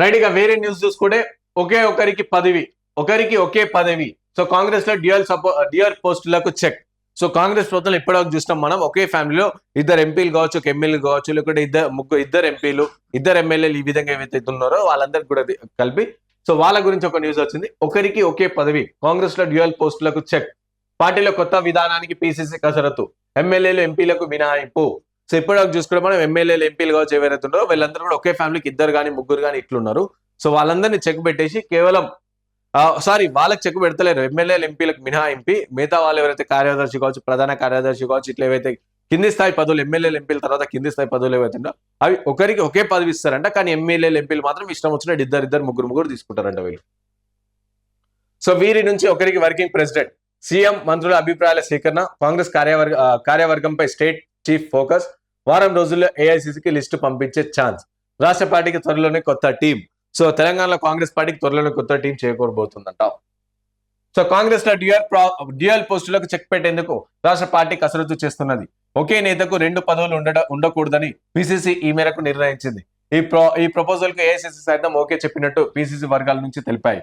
Right ఇక వేరే news చూసుకుంటే ఒకే ఒకరికి పదవి ఒకరికి ఒకే పదవి. సో కాంగ్రెస్లో డ్యూయల్ సపో డ్యూయల్ పోస్టులకు చెక్ సో కాంగ్రెస్ ప్రభుత్వం ఇప్పటివరకు చూసినాం మనం ఒకే ఫ్యామిలీలో ఇద్దరు ఎంపీలు కావచ్చు ఒక ఎమ్మెల్యే కావచ్చు లేకుంటే ఇద్దరు ముగ్గురు ఇద్దరు ఎంపీలు ఇద్దరు ఎమ్మెల్యేలు ఈ విధంగా ఏవైతే ఉన్నారో వాళ్ళందరికీ కూడా కలిపి. సో వాళ్ళ గురించి ఒక న్యూస్ వచ్చింది. ఒకరికి ఒకే పదవి కాంగ్రెస్లో డ్యూయల్ పోస్టులకు చెక్ పార్టీలో కొత్త విధానానికి పిసిసి కసరత్తు. ఎమ్మెల్యేలు ఎంపీలకు మినహాయింపు. సో ఇప్పటివరకు చూసుకుంటే మనం ఎమ్మెల్యేలు ఎంపీలు కావచ్చు ఎవరైతే ఉన్నారో వీళ్ళందరూ కూడా ఒకే ఫ్యామిలీకి ఇద్దరు కానీ ముగ్గురు కానీ ఇట్లున్నారు. సో వాళ్ళందరినీ చెక్ పెట్టేసి కేవలం సారీ వాళ్ళకి చెక్ పెడతలేరు. ఎమ్మెల్యేలు ఎంపీలకు మినహాయింపి మిగతా వాళ్ళు ఎవరైతే కార్యదర్శి కావచ్చు ప్రధాన కార్యదర్శి కావచ్చు ఇట్లా ఏవైతే కింది స్థాయి పదవులు ఎమ్మెల్యేలు ఎంపీల తర్వాత కింది స్థాయి పదవులు ఏవైతే అవి ఒకరికి ఒకే పదవి ఇస్తారంట. కానీ ఎమ్మెల్యేలు ఎంపీలు మాత్రం ఇష్టం వచ్చినట్టు ఇద్దరు ఇద్దరు ముగ్గురు ముగ్గురు తీసుకుంటారంట వీళ్ళు. సో వీరి నుంచి ఒకరికి వర్కింగ్ ప్రెసిడెంట్ సీఎం మంత్రుల అభిప్రాయాల సేకరణ కాంగ్రెస్ కార్యవర్గ కార్యవర్గంపై స్టేట్ చీఫ్ ఫోకస్ వారం రోజుల్లో ఏఐసిసికి లిస్టు పంపించే ఛాన్స్. రాష్ట్ర పార్టీకి త్వరలోనే కొత్త టీం. సో తెలంగాణలో కాంగ్రెస్ పార్టీకి త్వరలోనే కొత్త టీం చేకూరబోతుందంట సో కాంగ్రెస్లో డ్యూయల్ డ్యూయల్ పోస్టులకు చెక్ పెట్టేందుకు రాష్ట్ర పార్టీ కసరత్తు చేస్తున్నది. ఒకే నేతకు రెండు పదవులు ఉండడ ఉండకూడదని పిసిసి ఈ మేరకు నిర్ణయించింది. ఈ ప్రో ఈ ప్రపోజల్కు ఏఐసిసి సైతం ఓకే చెప్పినట్టు పిసిసి వర్గాల నుంచి తెలిపాయి.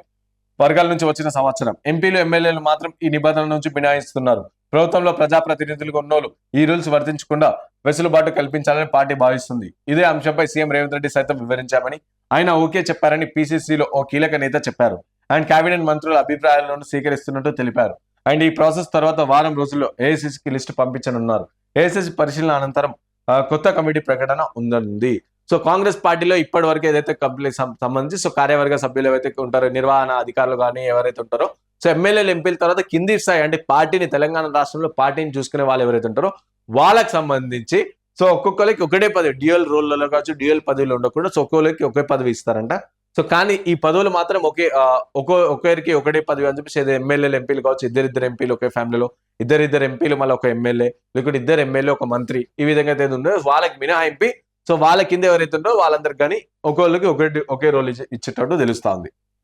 వర్గాల నుంచి వచ్చిన సంవత్సరం ఎంపీలు ఎమ్మెల్యేలు మాత్రం ఈ నిబంధనల నుంచి మినహాయిస్తున్నారు. ప్రభుత్వంలో ప్రజాప్రతినిధులుగా ఉన్నోళ్ళు ఈ రూల్స్ వర్తించకుండా వెసులుబాటు కల్పించాలని పార్టీ భావిస్తుంది. ఇదే అంశంపై సీఎం రేవంత్ రెడ్డి సైతం వివరించామని ఆయన ఓకే చెప్పారని పిసిసిలో ఓ కీలక నేత చెప్పారు. అండ్ కేబినెట్ మంత్రుల అభిప్రాయాలను స్వీకరిస్తున్నట్టు తెలిపారు. అండ్ ఈ ప్రాసెస్ తర్వాత వారం రోజుల్లో ఏఐసిసికి లిస్టు పంపించనున్నారు. ఏఐసిసి పరిశీలన అనంతరం కొత్త కమిటీ ప్రకటన ఉందనుంది. సో కాంగ్రెస్ పార్టీలో ఇప్పటి వరకు ఏదైతే కంప్లీ సంబంధించి సో కార్యవర్గ సభ్యులు ఏవైతే ఉంటారో నిర్వహణ అధికారులు కానీ ఎవరైతే ఉంటారో సో ఎమ్మెల్యేలు ఎంపీల తర్వాత కింది స్థాయి అంటే పార్టీని తెలంగాణ రాష్ట్రంలో పార్టీని చూసుకునే వాళ్ళు ఎవరైతే ఉంటారో వాళ్ళకి సంబంధించి సో ఒక్కొక్కరికి ఒకటే పదవి డ్యూయల్ రోల్లలో కావచ్చు డ్యూయల్ పదవిలో ఉండకుండా సో ఒక్కొక్కరికి ఒకే పదవి ఇస్తారంట. సో కానీ ఈ పదవులు మాత్రం ఒకే ఆ, ఒక్కో ఒకటే పదవి అని చెప్పేసి ఏదో ఎమ్మెల్యేలు ఎంపీలు కావచ్చు ఇద్దరిద్దరు ఎంపీలు ఒకే ఫ్యామిలీలో ఇద్దరిద్దరు ఎంపీలు మళ్ళీ ఒక ఎమ్మెల్యే లేకుంటే ఇద్దరు ఎమ్మెల్యే ఒక మంత్రి ఈ విధంగా అయితే ఉండదు వాళ్ళకి మినహాయింపి సో వాళ్ళ కింద ఎవరైతే ఉందో వాళ్ళందరికి కానీ ఒక్కొక్కరికి ఒకటి ఒకే రోల్ ఇచ్చేటట్టు తెలుస్తా ఉంది.